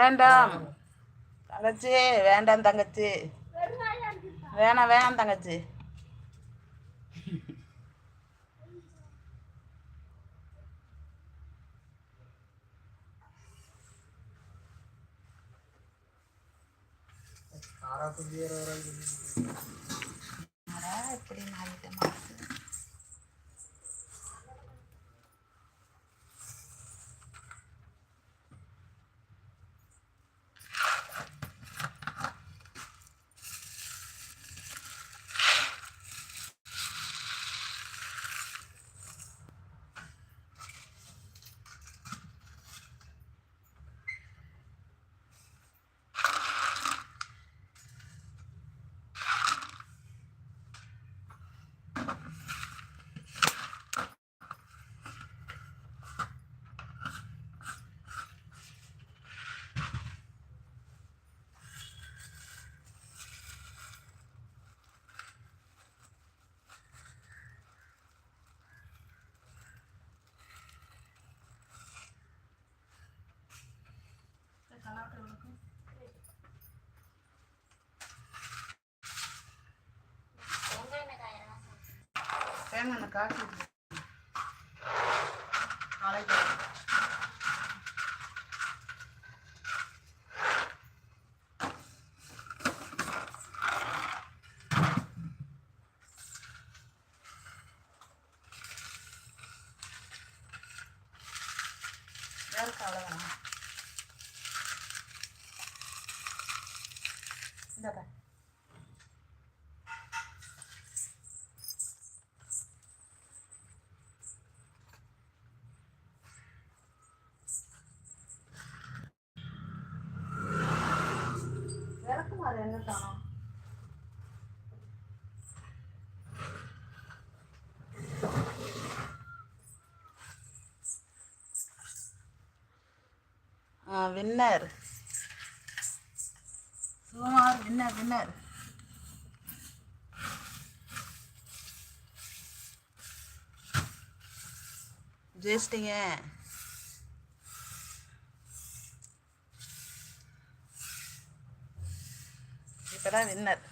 வேண்டாம். தங்கச்சி வேண்டாம் தங்கச்சி. வேணாம் வேணாம் தங்கச்சி. அடா, இப்படி மாறிட்டேமா தேங்காய் எண்ணெய் காய்ச்சி நாளைக்கு வேலைக்கு அவ்வளோதானா வின்னர். சுமார் வின்னர் வின்னர். ஜெயிச்சிட்டிங்க. இப்போதான் வின்னர்.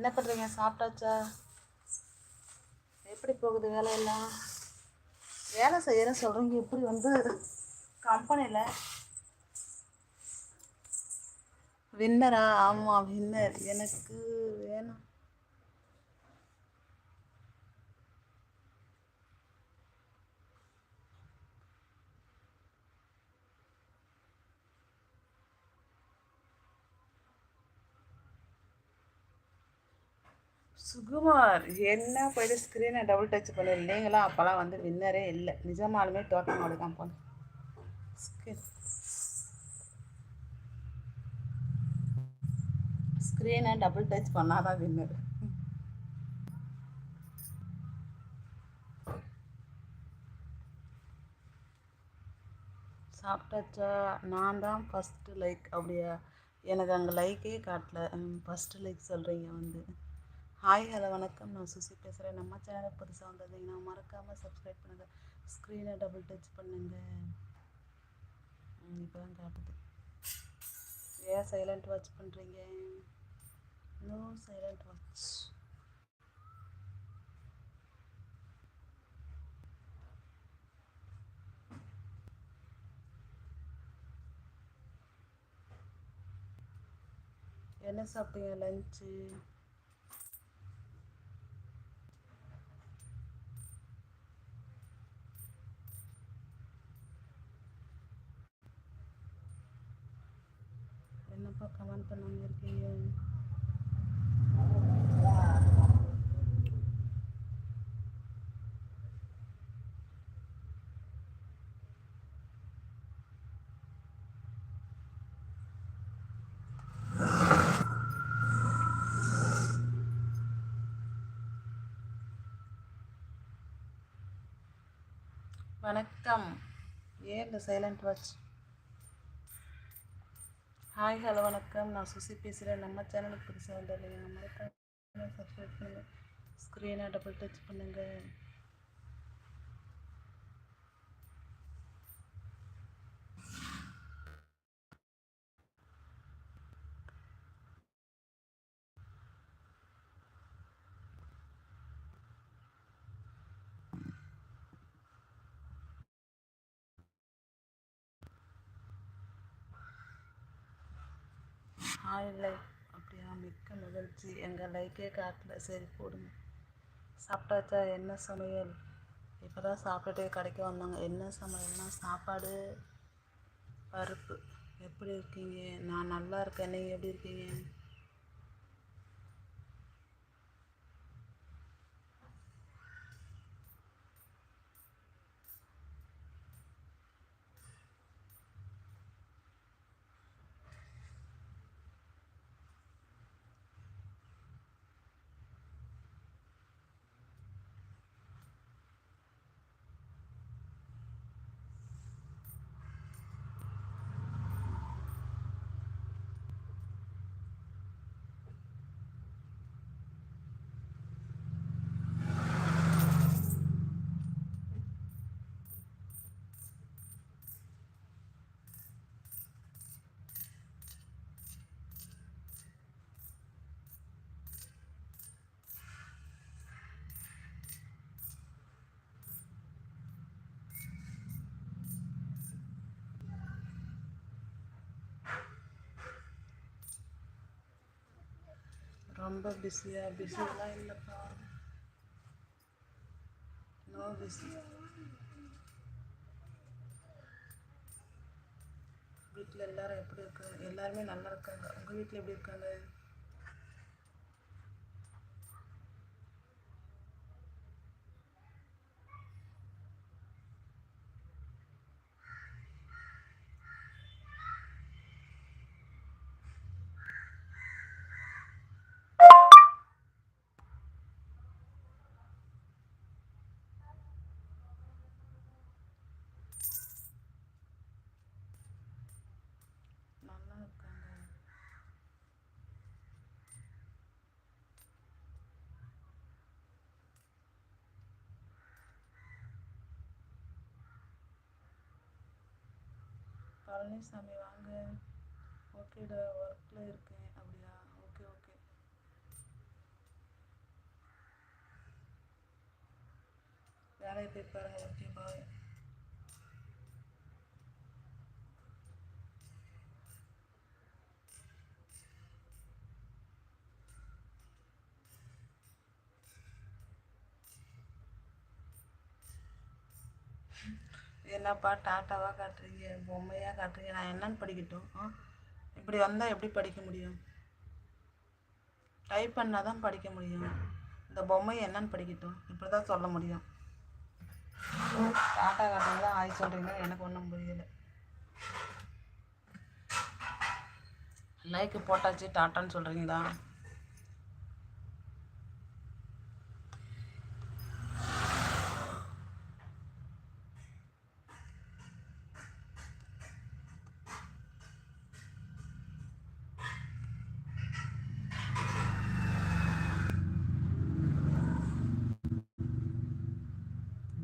என்ன பண்ணுறீங்க சாப்பிட்டாச்சா? எப்படி போகுது வேலையெல்லாம்? வேலை செய்யறேன்னு சொல்கிறீங்க எப்படி வந்து கம்பெனியில் வின்னரா ஆமாம் வின்னர் எனக்கு வேணும். சுகுமார் என்ன போயிட்டு ஸ்க்ரீனை டபுள் டச் பண்ணி? நீங்களாம் அப்போல்லாம் வந்து வின்னரே இல்லை. நிஜமாலுமே டோக்கன் மாடு தான் போனேன் ஸ்க்ரீனை டபுள் டச் பண்ணாதான் வின்னர் சாப்பிட்டாச்சா? நான் தான் ஃபஸ்ட்டு லைக் அப்படியா? எனக்கு அங்கே லைக்கே காட்டல. ஃபஸ்ட்டு லைக் சொல்கிறீங்க வந்து. ஹாய் ஹலோ வணக்கம். நான் சுசி பேசுகிறேன் நம்ம சேனல் புதுசாக வந்திருந்தீங்கன்னா மறக்காமல் சப்ஸ்கிரைப் பண்ணுங்கள் ஸ்க்ரீனை டபுள் டச் பண்ணுங்கள் இப்போ தான் காட்டுது ஏன் சைலண்ட் வாட்ச் பண்ணுறீங்க நோ சைலண்ட் வாட்ச் என்ன சாப்பிட்டீங்க? லஞ்சு வணக்கம். ஏன் இந்த சைலண்ட் வாட்ச் ஹாய் ஹலோ வணக்கம். நான் சுசி பேசுகிறேன் நம்ம சேனலுக்கு புதுசாக வந்துடுறீங்க நம்ம சப்ஸ்கிரைப் பண்ணுங்கள் ஸ்க்ரீனை டபுள் டச் பண்ணுங்கள் ஹாய் லைஃப் அப்படியா? மிக்க மகிழ்ச்சி. எங்கள் லைக்கே காட்டல. சரி போடுங்க. சாப்பிட்டாச்சா? என்ன சமையல்? இப்போ தான் சாப்பிட்டுட்டு கடைக்கு வந்தாங்க. என்ன சமையல்னா சாப்பாடு பருப்பு. எப்படி இருக்கீங்க? நான் நல்லா இருக்கேன். நீங்கள் எப்படி இருக்கீங்க? ரொம்ப பிஸியாக பிஸியெல்லாம் இல்லைப்பா. நோ பிஸி வீட்டில் எல்லாரும் எப்படி இருக்காங்க? எல்லாருமே நல்லா இருக்காங்க. உங்கள் வீட்டில் எப்படி இருக்காங்க நல்லா இருக்காங்க பழனிசாமி வாங்க ஓகேடா ஒர்க்கில் இருக்கேன் அப்படியா? ஓகே ஓகே வேலையை போய் பாருங்க ஓகே பாய் என்னப்பா டாட்டாவாக காட்டுறீங்க? பொம்மையாக காட்டுறீங்க? நான் என்னன்னு படிக்கட்டும். இப்படி வந்தால் எப்படி படிக்க முடியும்? டைப் பண்ணால் தான் படிக்க முடியும். இந்த பொம்மையை என்னன்னு படிக்கட்டும். இப்படி தான் சொல்ல முடியும். டாட்டா காட்டுறீங்க தான் ஆய் சொல்கிறீங்க எனக்கு ஒன்றும் புரியல. லைக்கு போட்டாச்சு டாட்டான்னு சொல்கிறீங்களா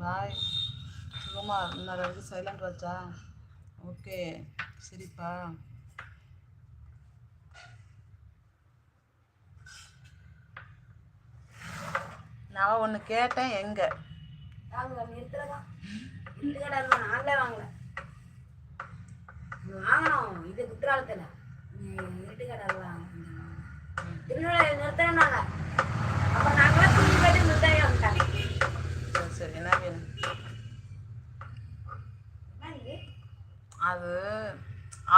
பாய் சுகமா இன்னொரு வரைக்கும் சைலண்ட் வச்சா ஓகே சரிப்பா நான் ஒன்று கேட்டேன் எங்கே? வாங்கணும் இது குற்றாலத்தில். திருநெல்வேலி நிறுத்துறோம்னாங்க அப்போ நாங்களே துணி போயிட்டு நிறுத்தவே வந்துட்டாங்க சரி சரி என்ன வேணும் என்ன இது? அது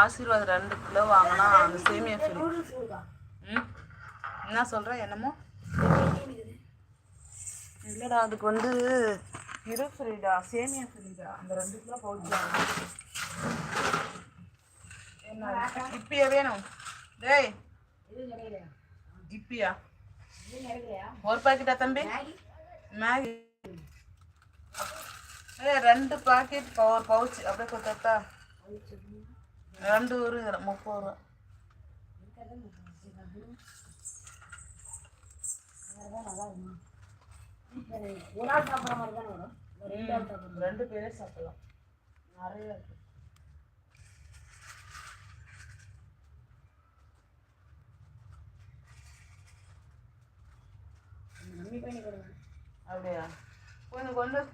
ஆசீர்வாத் ரெண்டு கிலோ வாங்கினா அந்த சேமியா கொடுக்கா ம்? என்ன சொல்கிற என்னமோ? இல்லைடா அதுக்கு வந்து இரு ஃப்ரீடா சேமியா ஃப்ரீடா. அந்த ரெண்டு கிலோ என்ன இப்பயா வேணும். டேய் இப்பயா? ஒரு பாக்கெட்டா தம்பி? மேகி. ஏ ரெண்டு பாக்கெட் பவுச் அப்படியே கொடுத்தா ரெண்டு ஒரு இதில் முப்பது ரூபா. ரெண்டு பேரே சாப்பிடலாம். நிறைய இருக்கு. அப்படியா? கொஞ்சம் கொஞ்சம்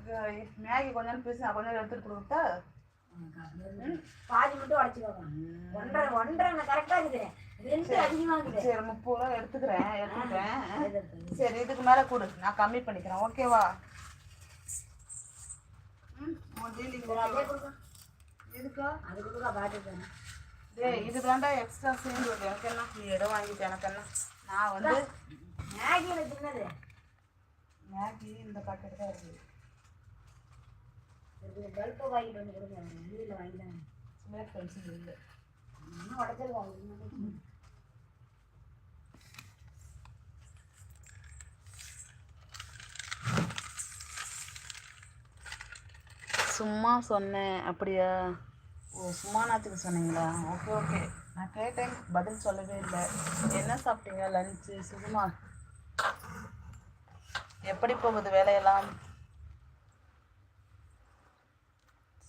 மேகி கொஞ்சம் நான் கொஞ்சம் எடுத்துட்டு கொடுத்தா பாதி மட்டும் உடச்சிக்கோங்க ஒன்றரை ஒன்றரை நான் கரெக்டாக இருக்கிறேன் ரெண்டு அதிகமாக இருக்குது சரி முப்பது ரூபா எடுத்துக்கிறேன் எடுத்துக்கிறேன். சரி இதுக்கு மேலே கொடு. நான் கம்மி பண்ணிக்கிறேன். ஓகேவா இதுக்கா அதுக்கு பார்த்துக்கோங்க டேய் இது தாண்டா எக்ஸ்ட்ரா சேர்ந்து வருது. எனக்கு என்ன? நீ இடம் வாங்கிட்டு எனக்கு என்ன? நான் வந்து மேகி எனக்கு தின்னது. மேகி இந்த பாக்கெட் தான் இருக்குது பல்பை வாங்கிட்டு வந்து கொடுங்க. வீட்டில் வாங்கிட்டாங்க பென்சில் இல்லை. இன்னும் சும்மா. சொன்னேன் அப்படியா? ஓ சும்மா நாத்துக்கு சொன்னீங்களா? Okay okay. நான் கேட்டேன் பதில் சொல்லவே இல்லை. என்ன சாப்பிட்டீங்க? லஞ்சு சுகுமா எப்படி போகுது வேலையெல்லாம்?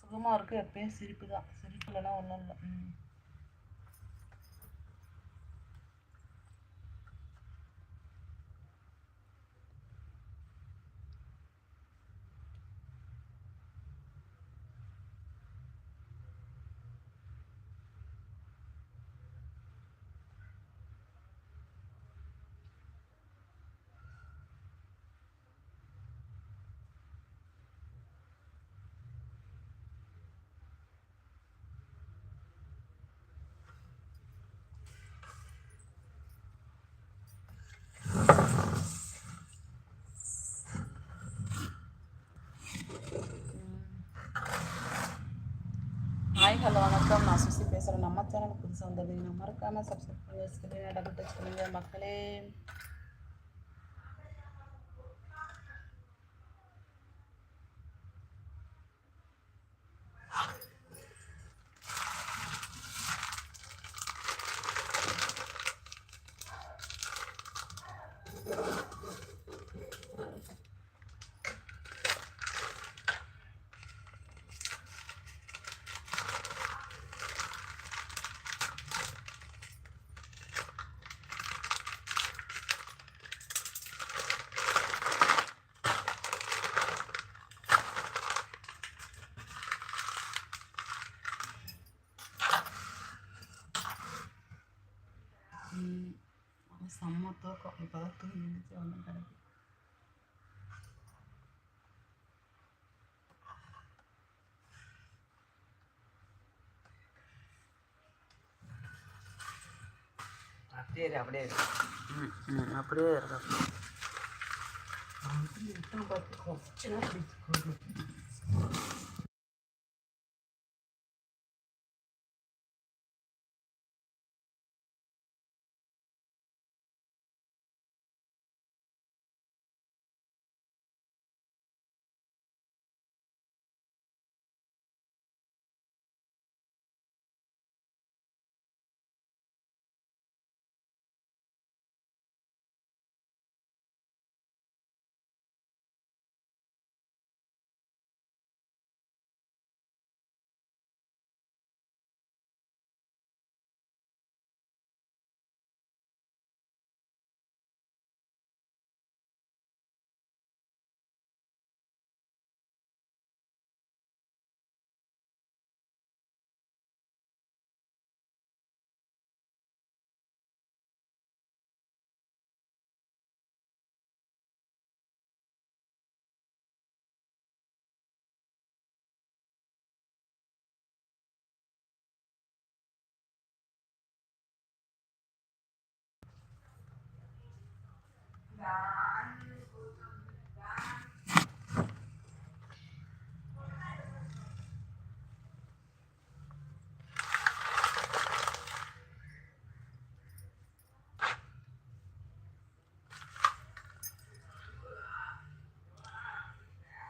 சுகமாக இருக்குது எப்பயும் சிரிப்பு தான் சிரிப்பு இல்லைன்னா ஒன்றும் இல்லை. ம் ஹாய் ஹலோ வணக்கம். நான் சுசி பேசுகிறேன் நம்ம சேனல் புதுசாக வந்ததுங்க மறக்காமல் சப்ஸ்கிரைப் பண்ணி ஸ்க்ரீனை டபுள் டச் பண்ணுங்கள் மக்களே ம், அது செம்ம தூக்கம் இப்போ தான் தூங்கி எழுந்துச்சு ஒன்றும் கிடைக்கும் அப்படியே இரு, அப்படியே இரு. ம் ம் அப்படியே இருக்கும்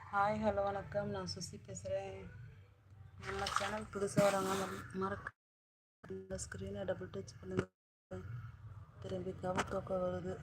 ஹாய் ஹலோ வணக்கம். நான் சுசி பேசுகிறேன் நம்ம சேனல் புதுசாக வரவங்க மறக்க ஸ்க்ரீனை டபுள் டச் பண்ணுங்கள் திரும்பி கவர் தோக்க வருது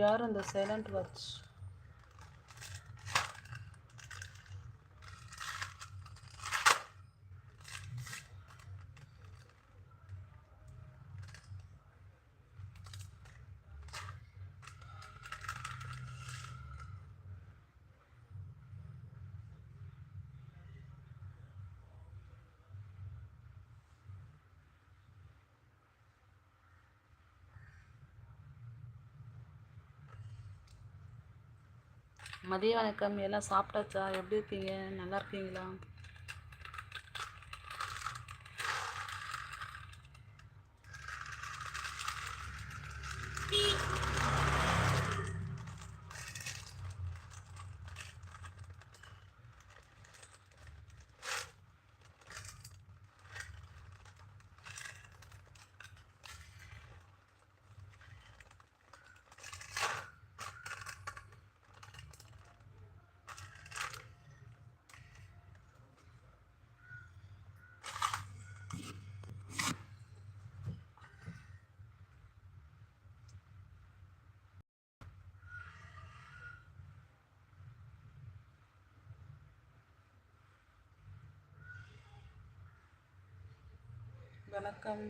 ம். யார் அந்த சைலண்ட் வாட்ச் மதிய வணக்கம். எல்லாம் சாப்பிட்டாச்சா? எப்படி இருக்கீங்க? நல்லா இருக்கீங்களா? வணக்கம்.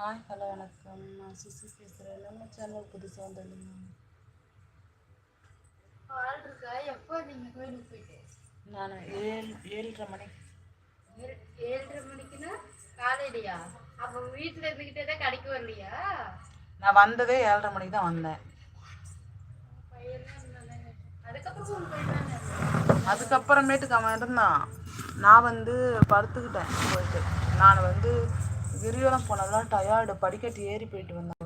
ஹாய் ஹலோ வணக்கம் நான் சுசி பேசுகிறேன் நம்ம சேனல் புதுசாக இருக்கா எப்போ நீங்கள் கோயிலுக்கு போயிட்டு நான் ஏழு ஏழரை மணி ஏழு- ஏழரை மணிக்குன்னா காலையிலையா அப்போ வீட்டில் இருந்துக்கிட்டே தான் கடைக்கு வரலையா நான் வந்ததே ஏழரை மணிக்கு தான் வந்தேன் அதுக்கப்புறமேட்டுக்கு அவன் இருந்தான்? நான் வந்து படுத்துக்கிட்டேன் போயிட்டு. நான் வந்து கிரிவலம் போனதெல்லாம் டயர்டு படிக்கட்டு ஏறி போயிட்டு வந்தேன்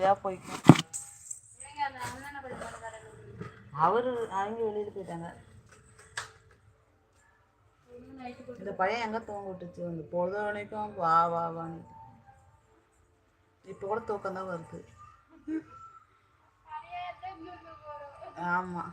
இதாக போய்க்கும் அவரு அவங்க வெளியில் போயிட்டாங்க. இந்த பையன் எங்கே தூங்க விட்டுச்சு? வந்து பொழுது வரைக்கும் வா வா வான்னு. இப்போ கூட தூக்கம் தான் வருது. ஆமாம்